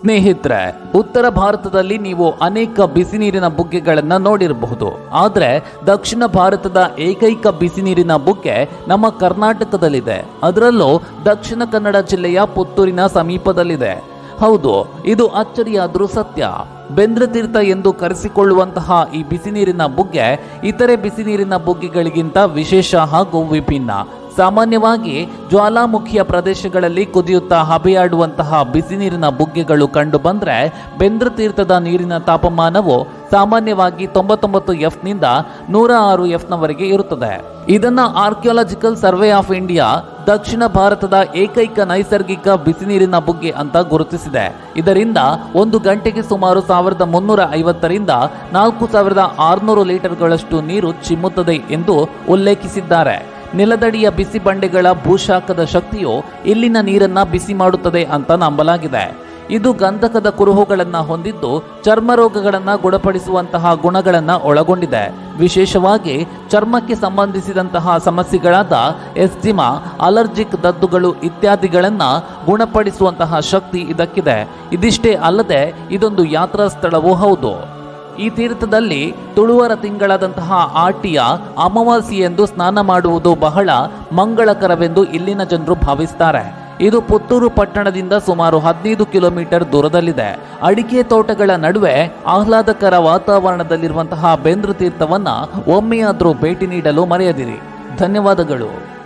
ಸ್ನೇಹಿತರೆ, ಉತ್ತರ ಭಾರತದಲ್ಲಿ ನೀವು ಅನೇಕ ಬಿಸಿ ನೀರಿನ ಬುಗ್ಗೆಗಳನ್ನ ನೋಡಿರಬಹುದು. ಆದರೆ, ದಕ್ಷಿಣ ಭಾರತದ ಏಕೈಕ ಬಿಸಿ ನೀರಿನ ಬುಗ್ಗೆ ನಮ್ಮ ಕರ್ನಾಟಕದಲ್ಲಿದೆ. ಅದರಲ್ಲೂ ದಕ್ಷಿಣ ಕನ್ನಡ ಜಿಲ್ಲೆಯ ಪುತ್ತೂರಿನ ಸಮೀಪದಲ್ಲಿದೆ. ಹೌದು, ಇದು ಅಚ್ಚರಿಯಾದರೂ ಸತ್ಯ. ಬೆಂದ್ರತೀರ್ಥ ಎಂದು ಕರೆಸಿಕೊಳ್ಳುವಂತಹ ಈ ಬಿಸಿ ನೀರಿನ ಬುಗ್ಗೆ ಇತರೆ ಬಿಸಿ ನೀರಿನ ಬುಗ್ಗೆಗಳಿಗಿಂತ ವಿಶೇಷ ಹಾಗೂ ವಿಭಿನ್ನ. ಸಾಮಾನ್ಯವಾಗಿ ಜ್ವಾಲಾಮುಖಿಯ ಪ್ರದೇಶಗಳಲ್ಲಿ ಕುದಿಯುತ್ತಾ ಹಬೆಯಾಡುವಂತಹ ಬಿಸಿ ನೀರಿನ ಬುಗ್ಗೆಗಳು ಕಂಡು ಬಂದರೆ ಬೆಂದ್ರತೀರ್ಥದ ನೀರಿನ ತಾಪಮಾನವು ಸಾಮಾನ್ಯವಾಗಿ ತೊಂಬತ್ತೊಂಬತ್ತು ಎಫ್ನಿಂದ ನೂರ ಆರು ಎಫ್ನವರೆಗೆ ಇರುತ್ತದೆ. ಇದನ್ನು ಆರ್ಕಿಯಾಲಜಿಕಲ್ ಸರ್ವೆ ಆಫ್ ಇಂಡಿಯಾ ದಕ್ಷಿಣ ಭಾರತದ ಏಕೈಕ ನೈಸರ್ಗಿಕ ಬಿಸಿ ನೀರಿನ ಬುಗ್ಗೆ ಅಂತ ಗುರುತಿಸಿದೆ. ಇದರಿಂದ ಒಂದು ಗಂಟೆಗೆ ಸುಮಾರು ಸಾವಿರದ ಮುನ್ನೂರ ಐವತ್ತರಿಂದ ನಾಲ್ಕು ಸಾವಿರದ ಆರುನೂರು ಲೀಟರ್ಗಳಷ್ಟು ನೀರು ಚಿಮ್ಮುತ್ತದೆ ಎಂದು ಉಲ್ಲೇಖಿಸಿದ್ದಾರೆ. ನೆಲದಡಿಯ ಬಿಸಿ ಬಂಡೆಗಳ ಭೂಶಾಖದ ಶಕ್ತಿಯು ಇಲ್ಲಿನ ನೀರನ್ನ ಬಿಸಿ ಮಾಡುತ್ತದೆ ಅಂತ ನಂಬಲಾಗಿದೆ. ಇದು ಗಂಧಕದ ಕುರುಹುಗಳನ್ನು ಹೊಂದಿದ್ದು ಚರ್ಮ ರೋಗಗಳನ್ನ ಗುಣಪಡಿಸುವಂತಹ ಗುಣಗಳನ್ನು ಒಳಗೊಂಡಿದೆ. ವಿಶೇಷವಾಗಿ ಚರ್ಮಕ್ಕೆ ಸಂಬಂಧಿಸಿದಂತಹ ಸಮಸ್ಯೆಗಳಾದ ಎಸ್ಜಿಮಾ, ಅಲರ್ಜಿಕ್ ದದ್ದುಗಳು ಇತ್ಯಾದಿಗಳನ್ನ ಗುಣಪಡಿಸುವಂತಹ ಶಕ್ತಿ ಇದಕ್ಕಿದೆ. ಇದಿಷ್ಟೇ ಅಲ್ಲದೆ ಇದೊಂದು ಯಾತ್ರಾ ಸ್ಥಳವೂ ಹೌದು. ಈ ತೀರ್ಥದಲ್ಲಿ ತುಳುವರ ತಿಂಗಳಾದಂತಹ ಆಟಿಯ ಅಮಾವಾಸ್ಯೆಯೆಂದು ಸ್ನಾನ ಮಾಡುವುದು ಬಹಳ ಮಂಗಳಕರವೆಂದು ಇಲ್ಲಿನ ಜನರು ಭಾವಿಸ್ತಾರೆ. ಇದು ಪುತ್ತೂರು ಪಟ್ಟಣದಿಂದ ಸುಮಾರು ಹದಿನೈದು ಕಿಲೋಮೀಟರ್ ದೂರದಲ್ಲಿದೆ. ಅಡಿಕೆ ತೋಟಗಳ ನಡುವೆ ಆಹ್ಲಾದಕರ ವಾತಾವರಣದಲ್ಲಿರುವಂತಹ ಬೆಂದ್ರು ತೀರ್ಥವನ್ನ ಒಮ್ಮೆಯಾದರೂ ಭೇಟಿ ನೀಡಲು ಮರೆಯದಿರಿ. ಧನ್ಯವಾದಗಳು.